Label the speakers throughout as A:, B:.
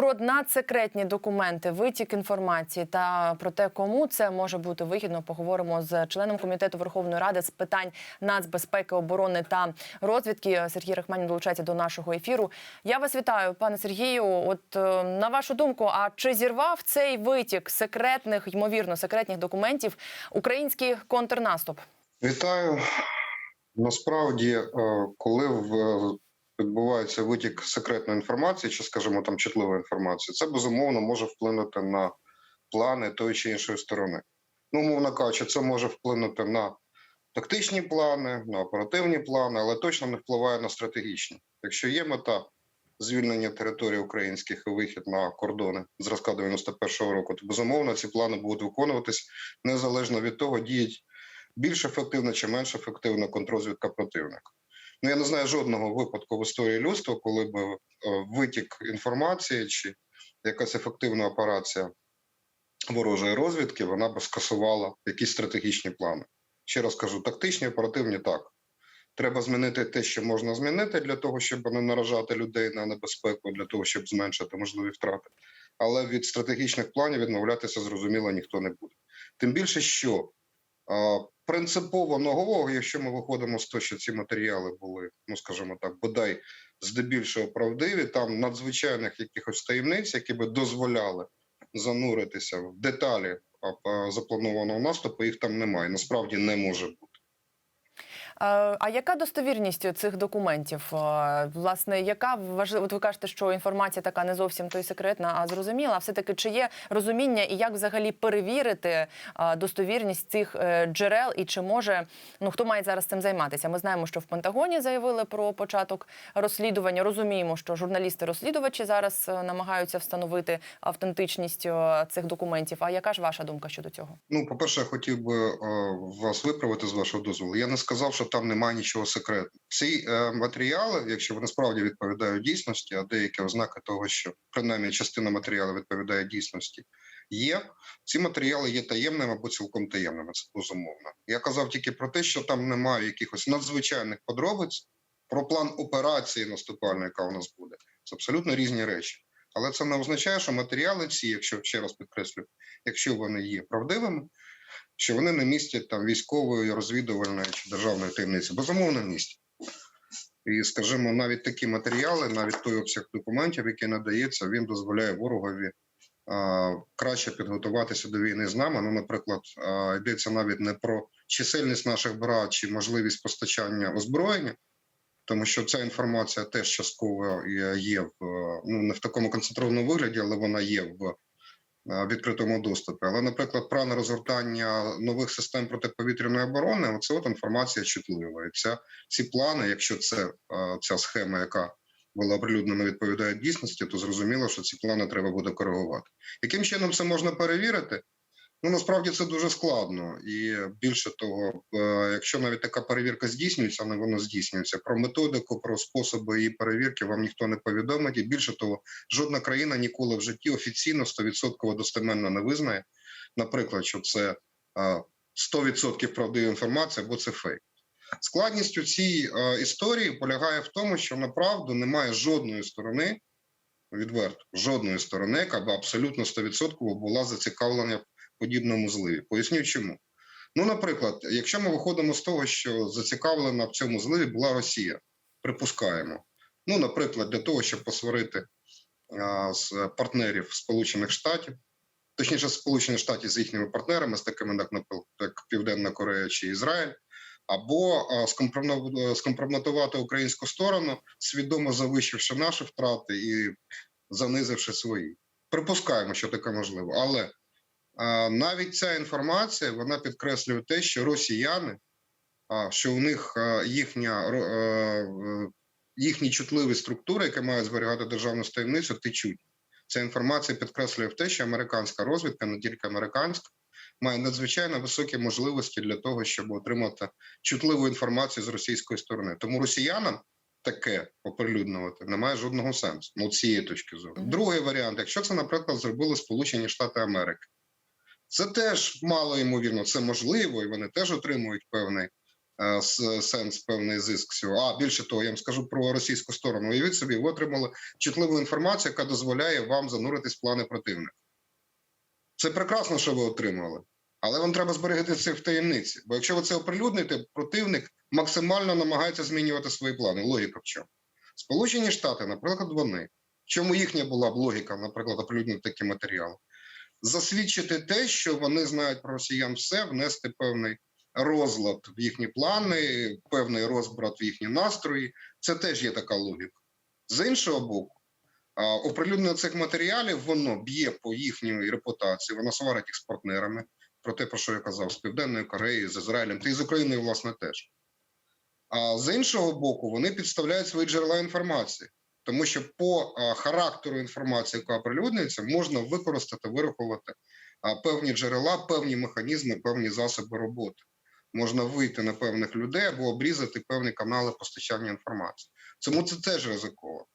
A: Про надсекретні документи, витік інформації та про те, кому це може бути вигідно, поговоримо з членом комітету Верховної Ради з питань нацбезпеки, оборони та розвідки. Сергій Рахманін долучається до нашого ефіру. Я вас вітаю, пане Сергію. От е, на вашу думку, а чи зірвав цей витік секретних, ймовірно, секретних документів український контрнаступ?
B: Вітаю. Насправді, е, коли в- відбувається витік секретної інформації, чи, скажімо, там чутливої інформації, це безумовно може вплинути на плани тої чи іншої сторони. Ну, умовно кажучи, це може вплинути на тактичні плани, на оперативні плани, але точно не впливає на стратегічні. Якщо є мета звільнення території українських і вихід на кордони зразка 91-го року, то безумовно ці плани будуть виконуватись незалежно від того, діють більш ефективно чи менш ефективно контррозвідка противника. Ну я не знаю жодного випадку в історії людства, коли б е, витік інформації чи якась ефективна операція ворожої розвідки вона б скасувала якісь стратегічні плани. Ще раз кажу, тактичні, оперативні так. Треба змінити те, що можна змінити для того, щоб не наражати людей на небезпеку, для того, щоб зменшити можливі втрати. Але від стратегічних планів відмовлятися зрозуміло ніхто не буде. Тим більше, що а, принципово нового, якщо ми виходимо з того, що ці матеріали були, ну скажімо так, бодай здебільшого правдиві, там надзвичайних якихось таємниць, які би дозволяли зануритися в деталі запланованого наступу, їх там немає. Насправді не може бути.
A: А яка достовірність цих документів? Е, Власне, яка важлива? От ви кажете, що інформація така не зовсім то й секретна, а зрозуміла. Все-таки чи є розуміння і як взагалі перевірити е, достовірність цих е, джерел, і чи може ну хто має зараз цим займатися? Ми знаємо, що в Пентагоні заявили про початок розслідування. Розуміємо, що журналісти-розслідувачі зараз намагаються встановити автентичність цих документів. А яка ж ваша думка щодо цього?
B: Ну, по-перше, я хотів би вас виправити з вашого дозволу. Я не сказав, що там немає нічого секретного. Ці е, матеріали, якщо вони справді відповідають дійсності, а деякі ознаки того, що принаймні частина матеріалу відповідає дійсності, є. Ці матеріали є таємними або цілком таємними. Це безумовно. Я казав тільки про те, що там немає якихось надзвичайних подробиць про план операції наступальної, яка у нас буде. Це абсолютно різні речі. Але це не означає, що матеріали ці, якщо ще раз підкреслю, якщо вони є правдивими, що вони не містять там військової, розвідувальної чи державної таємниці. Безумовно, містять. І, скажімо, навіть такі матеріали, навіть той обсяг документів, який надається, він дозволяє ворогові а, краще підготуватися до війни з нами. Ну, наприклад, а, йдеться навіть не про чисельність наших брат чи можливість постачання озброєння, тому що ця інформація теж частково є- є в е, ну не в такому концентрованому вигляді, але вона є в е, відкритому доступі. Але, наприклад, план розгортання нових систем протиповітряної оборони, оце от інформація чутлива. І ця ці плани, якщо це е, ця схема, яка була оприлюднена, відповідає дійсності, то зрозуміло, що ці плани треба буде коригувати. Яким чином це можна перевірити? Ну насправді це дуже складно, і більше того, е, якщо навіть така перевірка здійснюється, не вона здійснюється. Про методику, про способи її перевірки вам ніхто не повідомить. І більше того, жодна країна ніколи в житті офіційно 100% достеменно не визнає, наприклад, що це е, 100% правдива інформація або це фейк. Складність у цій е, історії полягає в тому, що направду немає жодної сторони, відверто, жодної сторони, яка б абсолютно 100% була зацікавлена подібному зливі. Поясню чому. Ну, наприклад, якщо ми виходимо з того, що зацікавлена в цьому зливі була Росія, припускаємо. Ну, наприклад, для того, щоб посварити а, з партнерів Сполучених Штатів, точніше, Сполучених Штатів з їхніми партнерами, з такими як, наприклад, Південна Корея чи Ізраїль, або скомпрометувати українську сторону, свідомо завищивши наші втрати і занизивши свої. Припускаємо, що таке можливо, але навіть ця інформація вона підкреслює те, що росіяни, що у них їхня ро- е, е, їхні чутливі структури, які мають зберігати державну таємницю, течуть. Ця інформація підкреслює те, що американська розвідка, не тільки американська, має надзвичайно високі можливості для того, щоб отримати чутливу інформацію з російської сторони. Тому росіянам таке оприлюднювати немає жодного сенсу. Ну, цієї точки зору. Другий варіант, якщо це, наприклад, зробили Сполучені Штати Америки, це теж мало ймовірно, це можливо, і вони теж отримують певний е, сенс певний зиск цього. А більше того, я вам скажу про російську сторону. Уявіть собі, ви отримали чутливу інформацію, яка дозволяє вам зануритись в плани противника. Це прекрасно, що ви отримали, але вам треба зберегти це в таємниці. Бо якщо ви це оприлюдните, противник максимально намагається змінювати свої плани. Логіка в чому? Сполучені Штати, наприклад, вони. В чому їхня була б логіка, наприклад, оприлюднити такі матеріали? Засвідчити те, що вони знають про росіян все, внести певний розлад в їхні плани, певний розбрат в їхні настрої. Це теж є така логіка. З іншого боку, оприлюднення цих матеріалів воно б'є по їхній репутації, воно сварить їх з партнерами про те, про що я казав, з Південною Кореєю, з Ізраїлем, та і з Україною, власне, теж. А з іншого боку, вони підставляють свої джерела інформації, тому що по характеру інформації, яка оприлюднюється, можна використати, вирахувати певні джерела, певні механізми, певні засоби роботи. Можна вийти на певних людей або обрізати певні канали постачання інформації. Тому це теж ризиково.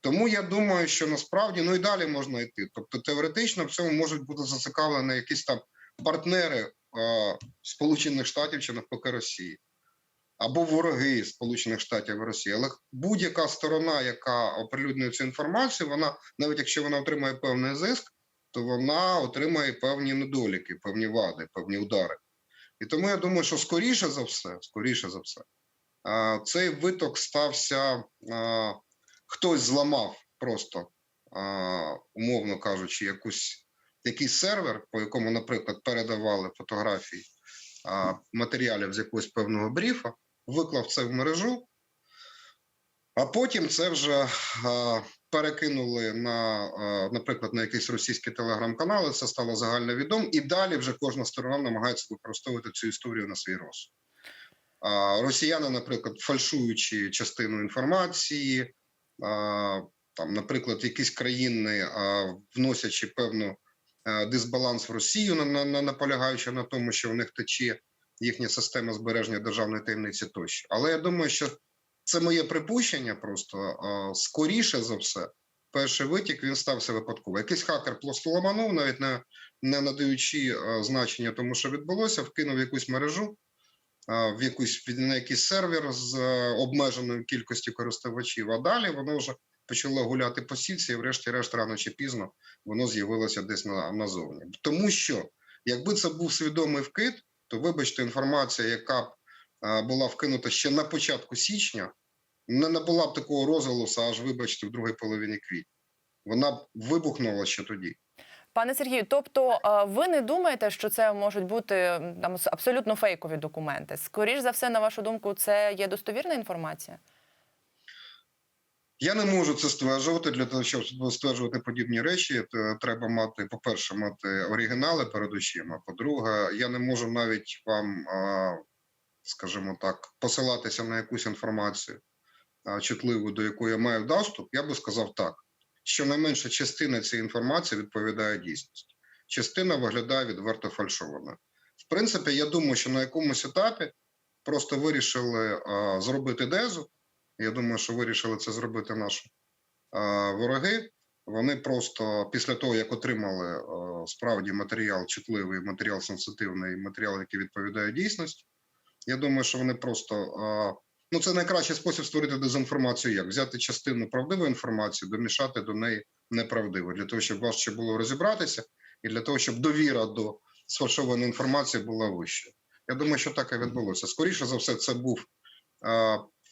B: Тому я думаю, що насправді ну і далі можна йти. Тобто, теоретично в цьому можуть бути зацікавлені якісь там партнери е, Сполучених Штатів чи навпаки Росії, або вороги Сполучених Штатів і Росії. Але будь-яка сторона, яка оприлюднює цю інформацію, вона, навіть якщо вона отримає певний зиск, то вона отримає певні недоліки, певні вади, певні удари. І тому я думаю, що скоріше за все, скоріше за все, цей виток стався. хтось зламав просто, умовно кажучи, якусь, якийсь сервер, по якому, наприклад, передавали фотографії матеріалів з якогось певного бріфа, виклав це в мережу, а потім це вже перекинули на, наприклад, на якісь російські телеграм-канали, це стало загальновідомо, і далі вже кожна сторона намагається використовувати цю історію на свій розсуд. Росіяни, наприклад, фальшуючи частину інформації, там, наприклад, якісь країни, вносячи певну а, дисбаланс в Росію, на, на, на- наполягаючи на тому, що в них тече їхня система збереження державної таємниці тощо. Але я думаю, що це моє припущення просто скоріше за все. Перший витік він стався випадково. Якийсь хакер просто ламанув, навіть не, не надаючи значення тому, що відбулося, вкинув якусь мережу, в якусь на якийсь сервер з е, обмеженою кількістю користувачів. А далі воно вже почало гуляти по сітці, і врешті-решт, рано чи пізно воно з'явилося десь на, назовні. Тому що, якби це був свідомий вкид, то вибачте, інформація, яка б е, була вкинута ще на початку січня, не набула б такого розголосу, аж вибачте, в другій половині квітня. Вона б вибухнула ще тоді.
A: Пане Сергію, тобто е, ви не думаєте, що це можуть бути там абсолютно фейкові документи? Скоріше за все, на вашу думку, це є достовірна інформація?
B: Я не можу це стверджувати. Для того, щоб стверджувати подібні речі, то треба мати, по-перше, мати оригінали перед очима. По-друге, я не можу навіть вам, скажімо так, посилатися на якусь інформацію чутливу, до якої я маю доступ. Я би сказав так: що найменша частина цієї інформації відповідає дійсності. Частина виглядає відверто фальшованою. В принципі, я думаю, що на якомусь етапі просто вирішили зробити дезу. Я думаю, що вирішили це зробити наші е, вороги. Вони просто після того, як отримали е, справді матеріал чутливий, матеріал сенситивний, матеріал, який відповідає дійсності. Я думаю, що вони просто е, ну це найкращий спосіб створити дезінформацію. Як взяти частину правдивої інформації, домішати до неї неправдиву, для того, щоб важче було розібратися, і для того, щоб довіра до сфальшованої інформації була вища. Я думаю, що так і відбулося. Скоріше за все, це був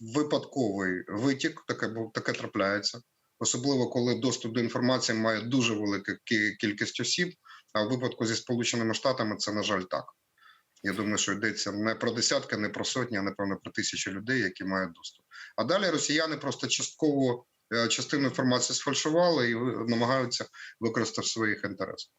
B: випадковий витік, таке таке трапляється, особливо коли доступ до інформації має дуже велика кі- кількість осіб. А в випадку зі Сполученими Штатами це на жаль так. Я думаю, що йдеться не про десятки, не про сотні, а напевно про тисячі людей, які мають доступ. А далі росіяни просто частково е, частину інформації сфальшували і намагаються використати в своїх інтересах.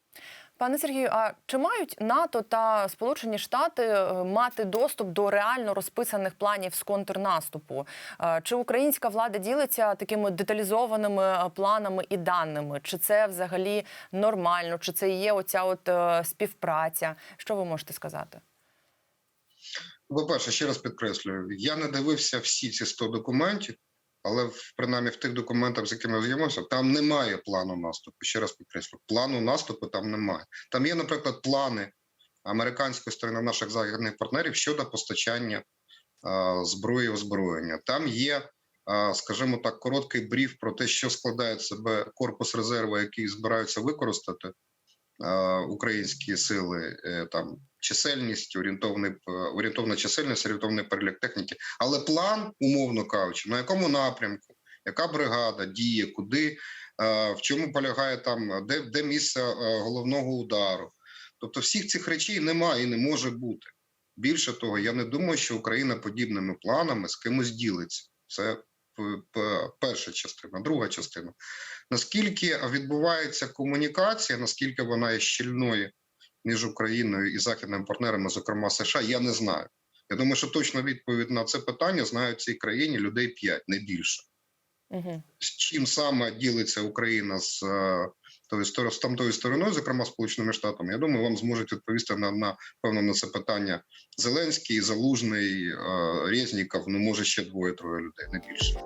A: Пане Сергію, а чи мають НАТО та Сполучені Штати е, мати доступ до реально розписаних планів з контрнаступу? Е, Чи українська влада ділиться такими деталізованими е, планами і даними? Чи це взагалі нормально? Чи це є оця от співпраця? Що ви можете сказати?
B: По-перше, ще раз підкреслюю, я не дивився всі ці 100 документів, але в- принаймні в тих документах, з якими я там немає плану наступу. Ще раз підкреслю, плану наступу там немає. Там є, наприклад, плани американської сторони наших західних партнерів щодо постачання а, зброї озброєння. Там є, а, скажімо так, короткий бриф про те, що складає в себе корпус резерву, який збираються використати українські сили, е, там чисельність, орієнтовний орієнтовна чисельність, орієнтовний перелік техніки. Але план, умовно кажучи, на якому напрямку, яка бригада діє, куди, е, в чому полягає там, де, де місце е, головного удару. Тобто всіх цих речей немає і не може бути. Більше того, я не думаю, що Україна подібними планами з кимось ділиться. Це перша частина, друга частина. Наскільки відбувається комунікація, наскільки вона є щільною між Україною і західними партнерами, зокрема США, я не знаю. Я думаю, що точно відповідь на це питання знають в цій країні людей 5, не більше.
A: Угу.
B: З чим саме ділиться Україна з е, з тамтою стороною, зокрема Сполученими Штатами, я думаю, вам зможуть відповісти на, на певно на це питання Зеленський, Залужний, е, Резніков, ну може ще двоє-троє людей, не більше.